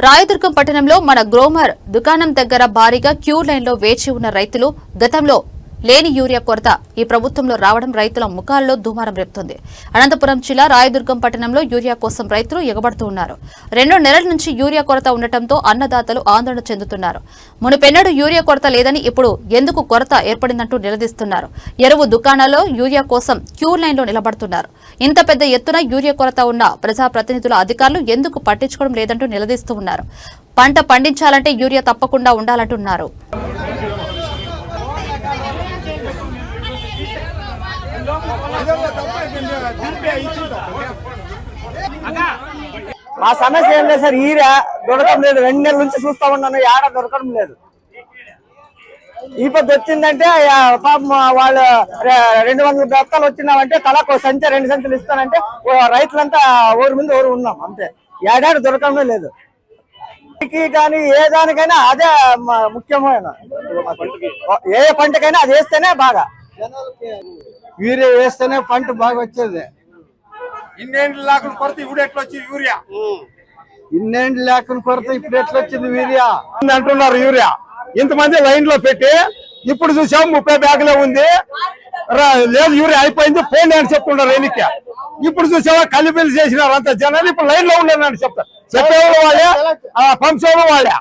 రాయదుర్గం పట్టణంలో మన గ్రోమర్ దుకాణం దగ్గర భారీగా క్యూ లైన్లో వేచి ఉన్న రైతులు గతంలో లేని యూరియా కొరత ఈ ప్రభుత్వంలో రావడం రైతుల ముఖాల్లో దుమారం రేపుతుంది. అనంతపురం జిల్లా రాయదుర్గం పట్టణంలో యూరియా కోసం రైతులు ఎగబడుతూ ఉన్నారు. రెండు నెలల నుంచి యూరియా కొరత ఉండటంతో అన్నదాతలు ఆందోళన చెందుతున్నారు. మునుపెన్నడూ యూరియా కొరత లేదని ఇప్పుడు ఎందుకు కొరత ఏర్పడిందంటూ నిలదీస్తున్నారు. ఎరువు దుకాణాల్లో యూరియా కోసం క్యూ లైన్లో నిలబడుతున్నారు. ఇంత పెద్ద ఎత్తున యూరియా కొరత ఉన్న ప్రజాప్రతినిధుల అధికారులు ఎందుకు పట్టించుకోవడం లేదంటూ నిలదీస్తూ ఉన్నారు. పంట పండించాలంటే యూరియా తప్పకుండా ఉండాలంటున్నారు. మా సమస్య ఏం లేదు సార్ ఈరా దొరకడం లేదు. రెండు నెలల నుంచి చూస్తా ఉన్నాను ఏడ దొరకడం లేదు. ఈ పొద్దు వచ్చిందంటే పాపం వాళ్ళు రెండు వందల బెత్తాలు వచ్చినామంటే తలకు ఒక సంచి రెండు సంచులు ఇస్తానంటే ఓ రైతులంతా ఊరి ముందు ఊరు ఉన్నాం అంతే. ఏడాడు దొరకడమే లేదు. కానీ ఏ దానికైనా అదే ముఖ్యమైన. ఏ పంటకైనా అది వేస్తేనే బాగా. యూరియా వేస్తేనే పంట బాగా వచ్చేది. ఇన్నేంటి లేకుండా కొరత ఇప్పుడు ఎట్లా వచ్చింది యూరియా? ఇన్నేంటి లేకుండా కొరత ఇప్పుడు ఎట్లా వచ్చింది యూరియా? అంటున్నారు యూరియా. ఇంతమంది లైన్లో పెట్టి ఇప్పుడు చూసాం ముప్పై బ్యాగులే ఉంది. రా- లేదు యూరియా అయిపోయింది పోండి అని చెప్తున్నారు ఎన్నిక. ఇప్పుడు చూసావా కలిపిలు చేసినారు అంత జనాలు ఇప్పుడు లైన్లో ఉన్నారని చెప్తారు. చెప్పేవాళ్ళు వాళ్ళే ఆ పంపేవాళ్ళు వాళ్ళే.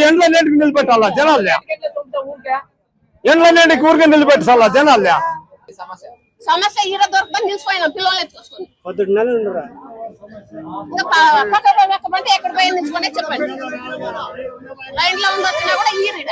ఎండ్ల నిలబెట్టాలా జనాలే? ఎండ్ల నిండికి ఊరికే నిలబెట్టాలా జనాలే సమస్య ఈర దొరకదని నిలిచిపోయినాం పిల్లల్ని ఎత్తుకొచ్చుకొని. పొద్దున్న నెలలు ఉండరా. ఇంకా ప- పక్కకు ఎక్కమంటే ఎక్కడ పోయి నిలుచుకొని చెప్పండి. లైన్లో ఉండొచ్చినా కూడా ఈరిడ